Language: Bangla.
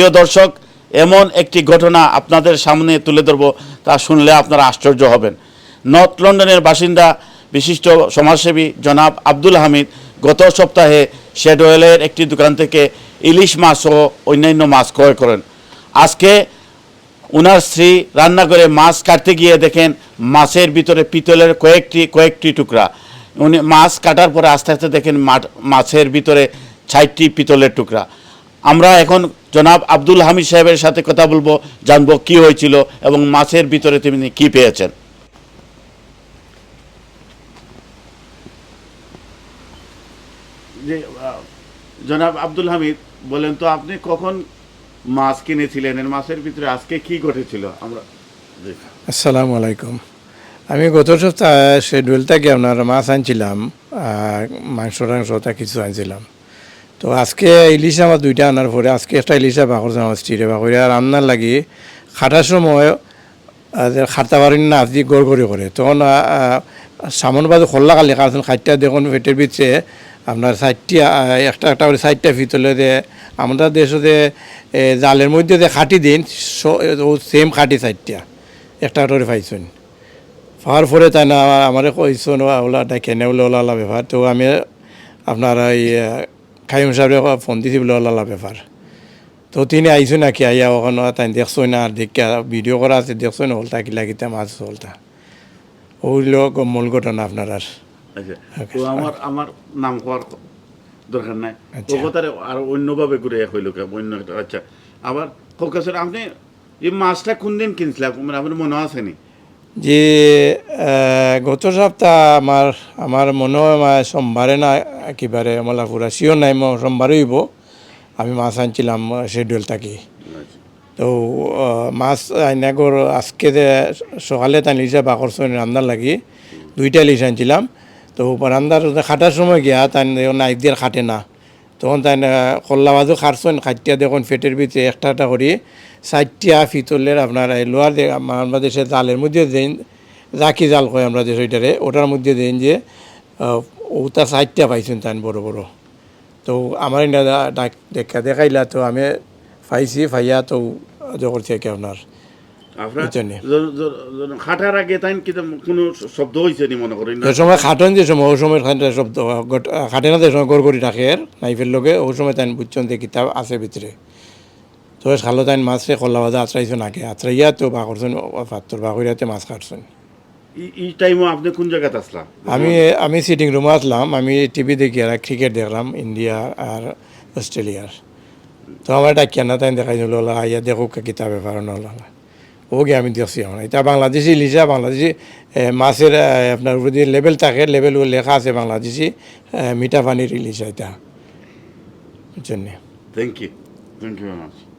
প্রিয় দর্শক, এমন একটি ঘটনা আপনাদের সামনে তুলে ধরব, তা শুনলে আপনারা আশ্চর্য হবেন। নর্থ লন্ডনের বাসিন্দা, বিশিষ্ট সমাজসেবী জনাব আব্দুল হামিদ গত সপ্তাহে শেডওয়েলের একটি দোকান থেকে ইলিশ মাছ ও অন্যান্য মাছ ক্রয় করেন। আজকে ওনার স্ত্রী রান্না করে মাছ কাটতে গিয়ে দেখেন, মাছের ভিতরে পিতলের কয়েকটি কয়েকটি টুকরা। উনি মাছ কাটার পরে আস্তে আস্তে দেখেন মাছের ভিতরে ষাটটি পিতলের টুকরা। আমরা এখন জনাব আব্দুল হামিদ সাহেবের সাথে কথা বলব জানব কি হয়েছিল এবং মাছের ভিতরে তিনি কি পেয়েছেন। যে জনাব আব্দুল হামিদ বলেন তো আপনি কখন মাছ কিনেছিলেন এর মাছের ভিতরে আজকে কি ঘটেছিল? আমরা আসসালামু আলাইকুম। আমি গত সপ্তাহে শেডিউল থেকে আপনার মাছ আনছিলাম মাংস টাংস কিছু আনছিলাম। তো আজকে ইলিশ আমার দুইটা আনার পরে আজকে একটা ইলিশা বাকর আমার স্ত্রীরে বাকরে আর রান্নার লাগি খাটার সময় খাটতে পারেন না আজকে গড় করে করে তখন সামন বাজে খোল্লা কালি কারণ খাইটা দেখুন পেটের ভিতরে আপনার সাইডটা একটা একটা করে সাইডটা ভিতরে দে আমরা দেশে জালের মধ্যে যে খাটি দিন সেম খাটি সাইডটা একটা করে পাইছেন। পাওয়ার পরে তাই না আমার কইছেন ওলা ডাকে নে বলে ওলা ব্যাপার তো আমি আপনার এই খাইম সাহেব ফোন দিছি বলে ওলা ব্যাপার তো তিনি আইসো নাকি আইয়া ওখানে তাই দেখছ না আর দেখে ভিডিও করা আছে দেখছ না হলতা কিলা কিতা মাছ হলতা ওইল মূল ঘটনা আপনার আর আমার আমার নাম হওয়ার দরকার নাই কথারে আর অন্যভাবে ঘুরে হইল অন্য আচ্ছা আবার কৌকাসের আপনি এই মাছটা কোন দিন কিনছিলাম মানে আপনার মনে আসেনি যে গত সপ্তাহ আমার আমার মনে হয় সোমবারে না একেবারে আমার পুরা শিওর নাই সোমবারে হইব। আমি মাছ আনছিলাম শেডিউল থাকি। তো মাছ আইনাগর আজকে সকালে তাই লিসা বাকর সঙ্গে রান্নার লাগি, দুইটা লিস আনছিলাম। তো রান্নার খাটার সময় গিয়া তাই নাইক দিয়ে খাটে না। তখন তাই কল্লা বাজু খাটছেন খাটিয়া দেখুন পেটের ভিতরে একটা একটা করি। চারটিয়া পিতলের আপনার যে আমরা দেশে জালের মধ্যে দেন রাখি জাল কয় আমরা দেশ ওইটারে, ওটার মধ্যে দেন যে ওটা চারটিয়া পাইছেন তাই বড় বড়। তো আমার দেখা দেখাইলা, তো আমি পাইছি, পাইয়া তো জগর থেকে আপনার। খাটার আগে তাই কি কোনো শব্দ হয়েছে নি মনে করেন না? সময় খাটন যে সময় ওই সময় শব্দ খাটে না যে সময় গড় করি রাখে আর নাইফের লগে ওই সময় তাই বুঝছেন যে কিতাব আছে ভিতরে। তো খালো তাই মাছে কল্লা বাজা আত্রাইছেন আগে আত্রাইয়া তো বা করছেন পাত্তর বা করিয়াতে মাছ কাটছেন। এই- এই আপনি কোন জায়গাতে আসলাম আমি আমি সিটিং রুমে আসলাম আমি টিভি দেখি আর ক্রিকেট দেখলাম ইন্ডিয়া আর অস্ট্রেলিয়ার তো আমার ডাকিয়া না তাই দেখাই দিল আইয়া দেখো কিতাব ব্যাপার নলা ওকে আমি দেখছি আমার এটা বাংলাদেশি লিখা বাংলাদেশি মাছের আপনার উপরে যে লেভেল থাকে লেভেল লেখা আছে বাংলাদেশি মিঠা পানির লিখা এটা। বুঝছেন থ্যাংক ইউ থ্যাংক ইউ